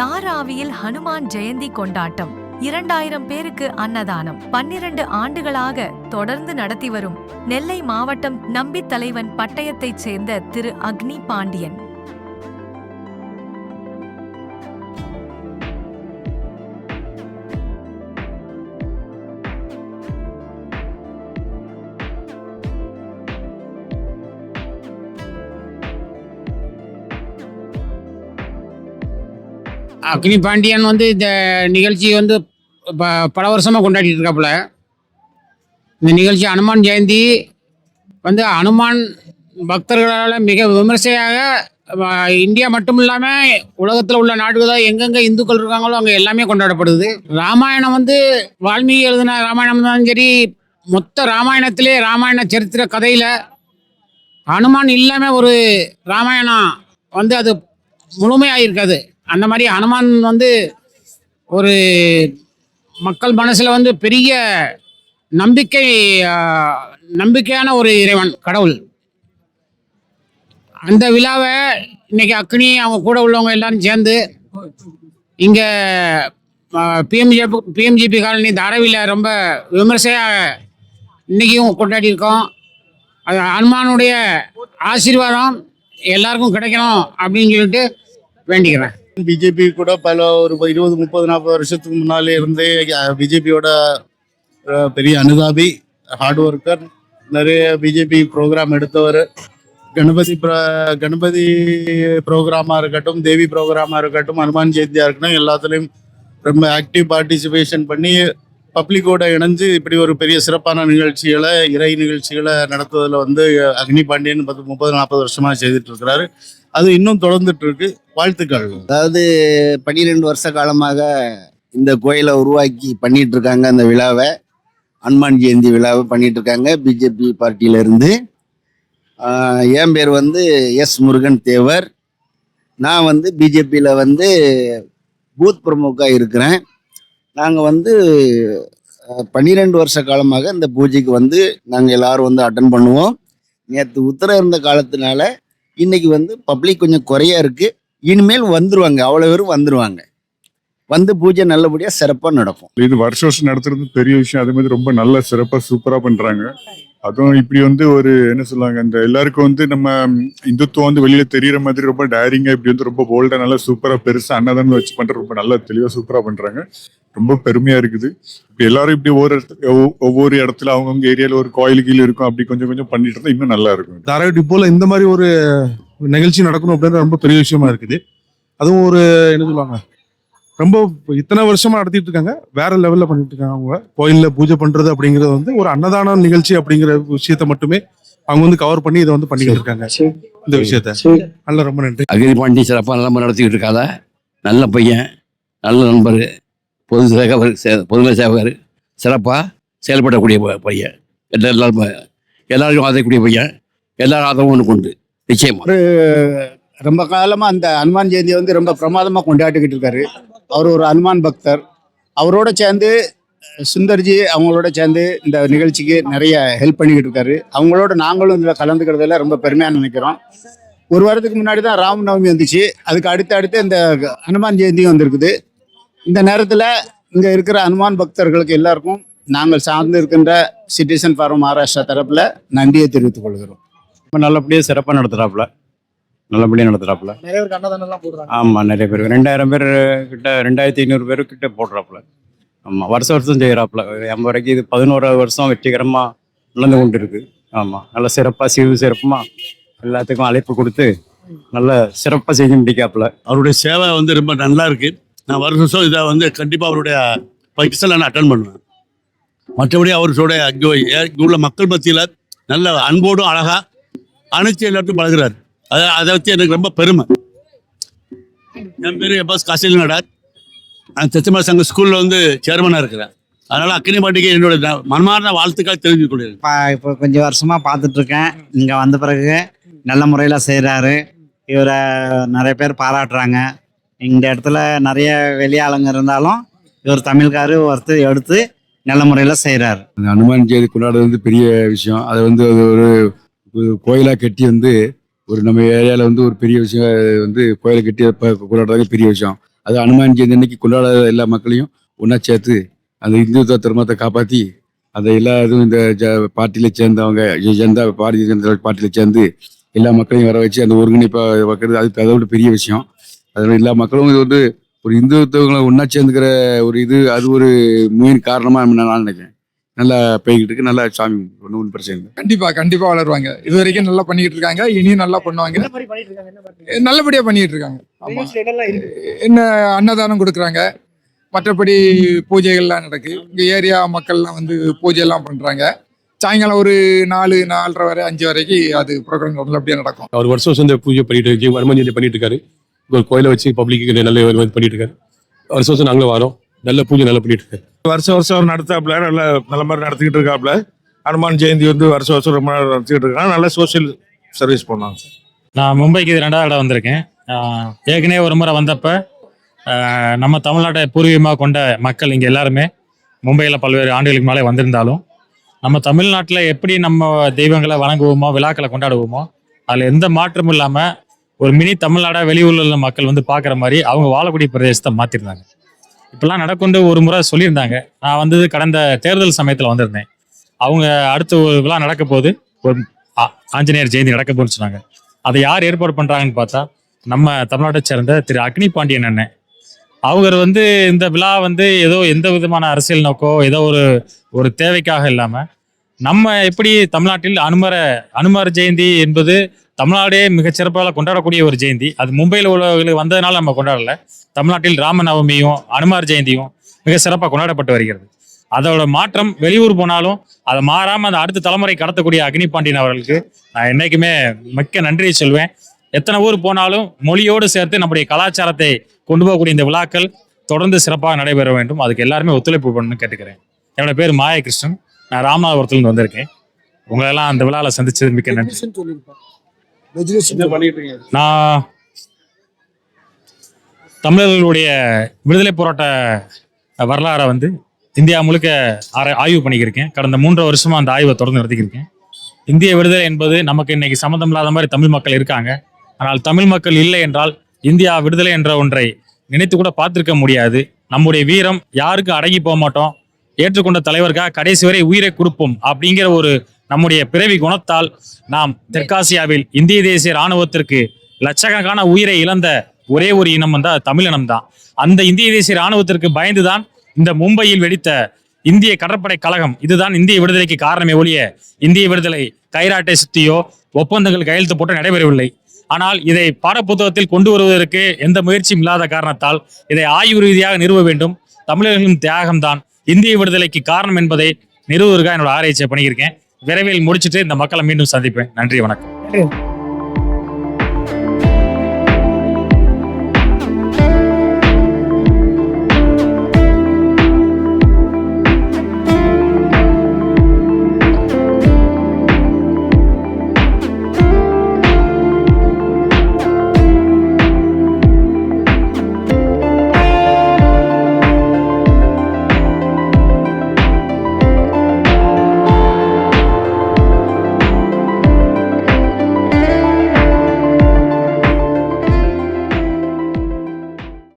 தாராவியில் ஹனுமான் ஜெயந்தி கொண்டாட்டம். இரண்டாயிரம் பேருக்கு அன்னதானம். பன்னிரண்டு ஆண்டுகளாக தொடர்ந்து நடத்தி வரும் நெல்லை மாவட்டம் நம்பி தலைவன் பட்டயத்தைச் சேர்ந்த திரு அக்னி பாண்டியன். அக்னி பாண்டியன் வந்து இந்த நிகழ்ச்சி வந்து ப- பல வருஷமாக கொண்டாடிட்டு இருக்காப்புல. இந்த நிகழ்ச்சி அனுமான் ஜெயந்தி வந்து அனுமான் பக்தர்களால் மிக விமர்சையாக இந்தியா மட்டும் இல்லாமல் உலகத்தில் உள்ள நாடுகளில் எங்கெங்கே இந்துக்கள் இருக்காங்களோ அங்கே எல்லாமே கொண்டாடப்படுது. ராமாயணம் வந்து வால்மீகி எழுதின ராமாயணம் தான் சரி மொத்த ராமாயணத்திலே ராமாயண சரித்திர கதையில் ஹனுமான் இல்லாமல் ஒரு ராமாயணம் வந்து அது முழுமையாக இருக்காது அந்த மாதிரி ஹனுமான் வந்து ஒரு மக்கள் மனசில் வந்து பெரிய நம்பிக்கை நம்பிக்கையான ஒரு இறைவன் கடவுள். அந்த விழாவை இன்னைக்கு அக்னி அவங்க கூட உள்ளவங்க எல்லாரும் சேர்ந்து இங்கே பிஎம்ஜி பிஎம்ஜிபி காலனி தாராவியில் ரொம்ப விமர்சையாக இன்றைக்கும் கொண்டாடி இருக்கோம். அது ஹனுமானுடைய ஆசீர்வாதம் எல்லாருக்கும் கிடைக்கணும் அப்படின்னு சொல்லிட்டு வேண்டிக்கிறேன். பிஜேபி கூட பல ஒரு இருபது முப்பது நாற்பது வருஷத்துக்கு முன்னாலே இருந்தே பிஜேபியோட பெரிய அனுதாபி ஹார்ட் ஒர்க்கர் நிறைய பிஜேபி ப்ரோக்ராம் எடுத்தவர். கணபதி ப்ர- கணபதி ப்ரோக்ராமாக இருக்கட்டும் தேவி ப்ரோக்ராமாக இருக்கட்டும் ஹனுமான் ஜெயந்தியாக இருக்கட்டும் எல்லாத்துலேயும் ரொம்ப ஆக்டிவ் பார்ட்டிசிபேஷன் பண்ணி பப்ளிக்கோட இணைஞ்சு இப்படி ஒரு பெரிய சிறப்பான நிகழ்ச்சிகளை இறை நிகழ்ச்சிகளை நடத்துவதில் வந்து அக்னி பாண்டியன் பத்து முப்பது நாற்பது வருஷமாக செய்துட்டு இருக்கிறாரு. அது இன்னும் தொடர்ந்துட்டு இருக்கு வாழ்த்துக்கள். அதாவது பன்னிரெண்டு வருஷ காலமாக இந்த கோயிலை உருவாக்கி பண்ணிட்டு இருக்காங்க அந்த விழாவை. அனுமான் ஜெயந்தி விழாவை பண்ணிட்டு இருக்காங்க பிஜேபி பார்ட்டியில இருந்து என் பேர் வந்து எஸ் முருகன் தேவர். நான் வந்து பிஜேபியில் வந்து பூத் பிரமுகாக இருக்கிறேன். நாங்கள் வந்து பன்னிரெண்டு வருஷ காலமாக இந்த பூஜைக்கு வந்து நாங்கள் எல்லாரும் வந்து அட்டன் பண்ணுவோம். நேற்று உத்தரம் இருந்த காலத்தினால இன்னைக்கு வந்து பப்ளிக் கொஞ்சம் குறையா இருக்கு. இனிமேல் வந்துருவாங்க. அவ்வளோ பேரும் வந்துருவாங்க. வந்து பூஜை நல்லபடியாக சிறப்பாக நடக்கும். இது வருஷ வருஷம் நடத்துறது பெரிய விஷயம். அதே மாதிரி ரொம்ப நல்ல சிறப்பாக சூப்பராக பண்றாங்க. அதுவும் இப்படி வந்து ஒரு என்ன சொல்லுவாங்க இந்த எல்லாருக்கும் வந்து நம்ம இந்துத்துவம் வந்து வெளியில தெரியற மாதிரி ரொம்ப டேரிங்காக இப்படி வந்து ரொம்ப போல்டாக நல்லா சூப்பராக பெருசாக அன்னதானம் வச்சு பண்ணுற ரொம்ப நல்லா தெளிவாக சூப்பராக பண்றாங்க. ரொம்ப பெருமையா இருக்குது. இப்படி எல்லாரும் இப்படி ஒவ்வொரு இடத்து- ஒவ்வொ- ஒவ்வொரு இடத்துல அவங்கவுங்க ஏரியால ஒரு கோயில் கீழ இருக்கும் அப்படி கொஞ்சம் கொஞ்சம் பண்ணிட்டு இருந்தா இன்னும் நல்லா இருக்கும். தாராவி போல இந்த மாதிரி ஒரு நிகழ்ச்சி நடக்கணும் அப்படின்றது ரொம்ப பெரிய விஷயமா இருக்குது. அதுவும் ஒரு என்ன சொல்லுவாங்க ரொம்ப இத்தனை வருஷமா நடத்திட்டு இருக்காங்க. வேற லெவல்ல பண்ணிட்டு இருக்காங்க அவங்க. கோயில்ல பூஜை பண்றது அப்படிங்கிறது வந்து ஒரு அன்னதான நிகழ்ச்சி அப்படிங்கிற விஷயத்த மட்டுமே அவங்க வந்து கவர் பண்ணி இதை வந்து பண்ணிக்கிட்டு இருக்காங்க. இந்த விஷயத்த. நல்ல ரொம்ப நன்றி. அகிரி பாண்டி சிறப்பாக நல்லா நடத்திக்கிட்டு இருக்காத? நல்ல பையன் நல்ல நண்பர். பொது சேவகர் சே- சேவகர் சிறப்பாக செயல்படக்கூடிய ப- பையன். எல்லா- எல்லாரும் ப- எல்லாருக்கும் ஆதரக்கூடிய பையன். எல்லாரும் ஆதரவும் ஒன்று உண்டு. நிச்சயமாக ஒரு ரொம்ப காலமாக அந்த ஹனுமான் ஜெயந்தியை வந்து ரொம்ப பிரமாதமாக கொண்டாடிக்கிட்டு இருக்காரு. அவர் ஒரு ஹனுமான் பக்தர். அவரோட சேர்ந்து சுந்தர்ஜி அவங்களோட சேர்ந்து இந்த நிகழ்ச்சிக்கு நிறைய ஹெல்ப் பண்ணிக்கிட்டு இருக்காரு. அவங்களோட நாங்களும் இதில் கலந்துக்கிறதுல ரொம்ப பெருமையாக நினைக்கிறோம். ஒரு வாரத்துக்கு முன்னாடி தான் ராம நவமி வந்துச்சு. அதுக்கு அடுத்து அடுத்து இந்த ஹனுமான் ஜெயந்தியும் வந்திருக்குது. இந்த நேரத்தில் இங்கே இருக்கிற ஹனுமான் பக்தர்களுக்கு எல்லாருக்கும் நாங்கள் சார்ந்து இருக்கின்ற சிட்டிசன் ஃபாரம் மகாராஷ்டிரா தரப்புல நன்றியை தெரிவித்துக் கொள்கிறோம். ரொம்ப நல்லபடியாக சிறப்பாக நடத்துகிறாப்புல நல்லபடியாக நடத்துகிறாப்புல நிறைய எல்லாம் போடுறாங்க. ஆமாம் நிறைய பேர். ரெண்டாயிரம் பேர் கிட்ட ரெண்டாயிரத்தி ஐநூறு பேர் கிட்ட போடுறாப்புல. ஆமாம் வருஷம் வருஷம் செய்கிறாப்புல எண்பது வரைக்கும் இது பதினோராவது வருஷம் வெற்றிகரமாக நடந்து கொண்டு இருக்கு ஆமாம் நல்ல சிறப்பாக சிறு சிறப்புமாக எல்லாத்துக்கும் அழைப்பு கொடுத்து நல்ல சிறப்பாக செஞ்சு முடிக்காப்புல. அவருடைய சேவை வந்து ரொம்ப நல்லா இருக்கு. நான் வருஷம் வருஷம் இதை வந்து கண்டிப்பாக அவருடைய பயிற்சியில் நான் அட்டன் பண்ணுவேன். மற்றபடி அவருடைய அங்கே இங்கே உள்ள மக்கள் மத்தியில் நல்ல அன்போடும் அழகாக அனைத்து எல்லாத்தையும் பழகிறார். அதை அதை வச்சு எனக்கு ரொம்ப பெருமை. என் பேர் எப்பாஸ் காசில் நடார் நான் சத்தியமா சங்க ஸ்கூலில் வந்து சேர்மனாக இருக்கிறேன். அதனால் அக்கினி பாட்டிக்கு என்னோட மன்மார்ந்த மனமார்ந்த வாழ்த்துக்கள் தெரிவித்துக் கொள்கிறேன். பா- இப்போ கொஞ்சம் வருஷமாக பார்த்துட்ருக்கேன் இங்கே வந்த பிறகு நல்ல முறையில் செய்கிறாரு இவரை நிறைய பேர் பாராட்டுறாங்க. இந்த இடத்துல நிறைய வெளியாளுங்க இருந்தாலும் இவர் தமிழ்காரு ஒருத்தர் எடுத்து நல்ல முறையில் செய்கிறார் அந்த அனுமான் ஜெயந்தி கொண்டாடுறது வந்து பெரிய விஷயம். அதை வந்து அது ஒரு கோயிலாக கட்டி வந்து ஒரு நம்ம ஏரியாவில் வந்து ஒரு பெரிய விஷயம் வந்து கோயிலை கட்டி ப- பெரிய விஷயம். அது அனுமான் ஜெயந்தி அன்னைக்கு கொண்டாடாத எல்லா மக்களையும் ஒன்றா சேர்த்து அந்த இந்துத்துவ தர்மத்தை காப்பாற்றி அந்த எல்லா இதுவும் இந்த ஜ பார்ட்டியில் சேர்ந்தவங்க சேர்ந்தா பாரதிய ஜனதா பார்ட்டியில் சேர்ந்து எல்லா மக்களையும் வர வச்சு அந்த ஒருங்கிணைப்பை வைக்கிறது. அது அதை விட பெரிய விஷயம். அதில் எல்லா மக்களும் இது வந்து ஒரு இந்துத்துவங்களை ஒன்றா சேர்ந்துக்கிற ஒரு இது அது ஒரு மெயின் காரணமாக நான் நினைக்கிறேன். நல்லா போய்கிட்டு இருக்கு. நல்லா சாமி ஒன்றும் ஒன்றும் பிரச்சனை இல்லை. கண்டிப்பா கண்டிப்பா வளருவாங்க. இது வரைக்கும் நல்லா பண்ணிட்டு இருக்காங்க. இனியும் நல்லா பண்ணுவாங்க. நல்லபடியா பண்ணிட்டு இருக்காங்க. என்ன அன்னதானம் கொடுக்குறாங்க. மற்றபடி பூஜைகள்லாம் நடக்கு. இங்க ஏரியா மக்கள்லாம் வந்து பூஜை எல்லாம் பண்றாங்க. சாயங்காலம் ஒரு நாலு நாலரை வரை அஞ்சு வரைக்கும் அது ப்ரோக்ராம் நல்லபடியா நடக்கும். அவர் வருஷம் வருஷம் இந்த பூஜை பண்ணிட்டு இருக்கு. ஜெயந்தி பண்ணிட்டு இருக்காரு. ஒரு கோயிலை வச்சு பப்ளிக்கு நல்ல பண்ணிட்டு இருக்காரு வருஷம் வருஷம் நாங்களும் வரோம். நல்ல பூஜை நல்லா பண்ணிட்டு இருக்காரு வருஷம் வருஷம் அவர் நடத்தாப்புல நல்ல நல்ல மாதிரி நடத்திக்கிட்டு இருக்காப்புல. ஹனுமான் ஜெயந்தி வந்து வருஷம் வருஷம் ரொம்ப நாள் நடத்திக்கிட்டு இருக்காங்க. நல்ல சோஷியல் சர்வீஸ் பண்ணாங்க நான் மும்பைக்கு இது ரெண்டாவது இடம் வந்திருக்கேன். ஏற்கனவே ஒரு முறை வந்தப்ப நம்ம தமிழ்நாட்டை பூர்வீகமாக கொண்ட மக்கள் இங்கே எல்லாருமே மும்பையில் பல்வேறு ஆண்டுகளுக்கு மேலே வந்திருந்தாலும் நம்ம தமிழ்நாட்டில் எப்படி நம்ம தெய்வங்களை வணங்குவோமோ விழாக்களை கொண்டாடுவோமோ அதில் எந்த மாற்றமும் இல்லாமல் ஒரு மினி தமிழ்நாடா வெளியூரில் உள்ள மக்கள் வந்து பார்க்குற மாதிரி அவங்க வாழக்கூடிய பிரதேசத்தை மாற்றிருந்தாங்க இப்பெல்லாம் நடக்கொண்டு ஒரு முறை சொல்லியிருந்தாங்க. நான் வந்தது கடந்த தேர்தல் சமயத்தில் வந்திருந்தேன். அவங்க அடுத்த ஒரு விழா நடக்க போது ஒரு ஆ- ஆஞ்சநேயர் ஜெயந்தி நடக்க போகுதுன்னு சொன்னாங்க. அதை யார் ஏற்பாடு பண்றாங்கன்னு பார்த்தா நம்ம தமிழ்நாட்டை சேர்ந்த திரு அக்னி பாண்டியன் அண்ணன். அவர் வந்து இந்த விழா வந்து ஏதோ எந்த விதமான அரசியல் நோக்கோ ஏதோ ஒரு ஒரு தேவைக்காக இல்லாம நம்ம எப்படி தமிழ்நாட்டில் அனுமர அனுமர் ஜெயந்தி என்பது தமிழ்நாடே மிகச்சிறப்பாக கொண்டாடக்கூடிய ஒரு ஜெயந்தி. அது மும்பையில் உள்ளவர்களுக்கு வந்ததுனால நம்ம கொண்டாடல. தமிழ்நாட்டில் ராமநவமியும் அனுமார் ஜெயந்தியும் மிக சிறப்பாக கொண்டாடப்பட்டு வருகிறது. அதோட மாற்றம் வெளியூர் போனாலும் அதை மாறாமல் அந்த அடுத்த தலைமுறை கடத்தக்கூடிய அக்னி பாண்டியன் அவர்களுக்கு நான் என்றைக்குமே மிக்க நன்றியை சொல்வேன். எத்தனை ஊர் போனாலும் மொழியோடு சேர்த்து நம்முடைய கலாச்சாரத்தை கொண்டு போகக்கூடிய இந்த விழாக்கள் தொடர்ந்து சிறப்பாக நடைபெற வேண்டும். அதுக்கு எல்லாருமே ஒத்துழைப்பு பண்ணணும்னு கேட்டுக்கிறேன். என்னோட பேர் மாயகிருஷ்ணன். நான் ராமநாதபுரத்துலேருந்து வந்திருக்கேன். உங்களெல்லாம் அந்த விழாவில் சந்திச்சது மிக்க நன்றி. நான் தமிழர்களுடைய விடுதலை போராட்ட வரலாறை வந்து இந்தியா முழுக்க ஆய்வு பண்ணிக்கிருக்கேன். கடந்த மூன்று வருஷமா அந்த ஆய்வை தொடர்ந்து நடத்திக்கிருக்கேன். இந்திய விடுதலை என்பது நமக்கு இன்னைக்கு சம்மந்தம் இல்லாத மாதிரி தமிழ் மக்கள் இருக்காங்க. ஆனால் தமிழ் மக்கள் இல்லை என்றால் இந்தியா விடுதலை என்ற ஒன்றை நினைத்து கூட பார்த்திருக்க முடியாது. நம்முடைய வீரம் யாருக்கு அடங்கி போக மாட்டோம் ஏற்றுக்கொண்ட தலைவருக்காக கடைசி வரை உயிரை கொடுப்போம் அப்படிங்கிற ஒரு நம்முடைய பிறவி குணத்தால் நாம் தெற்காசியாவில் இந்திய தேசிய ராணுவத்திற்கு லட்சக்கணக்கான உயிரை இழந்த ஒரே ஒரு இனம் வந்து தமிழ் இனம் தான் அந்த இந்திய தேசிய ராணுவத்திற்கு பயந்துதான் இந்த மும்பையில் வெடித்த இந்திய கடற்படை கழகம் இதுதான் இந்திய விடுதலைக்கு காரணமே ஒழிய இந்திய விடுதலை கைராட்டை சுத்தியோ ஒப்பந்தங்கள் கையெழுத்து போட்டு நடைபெறவில்லை. ஆனால் இதை பாடப்புத்தகத்தில் கொண்டு வருவதற்கு எந்த முயற்சியும் இல்லாத காரணத்தால் இதை ஆய்வு ரீதியாக நிறுவ வேண்டும். தமிழர்களின் தியாகம்தான் இந்திய விடுதலைக்கு காரணம் என்பதை நிறுவுவதற்காக என்னோட ஆராய்ச்சியை பண்ணியிருக்கேன். விரைவில் முடிச்சிட்டு இந்த மக்களை மீண்டும் சந்திப்பேன். நன்றி வணக்கம்.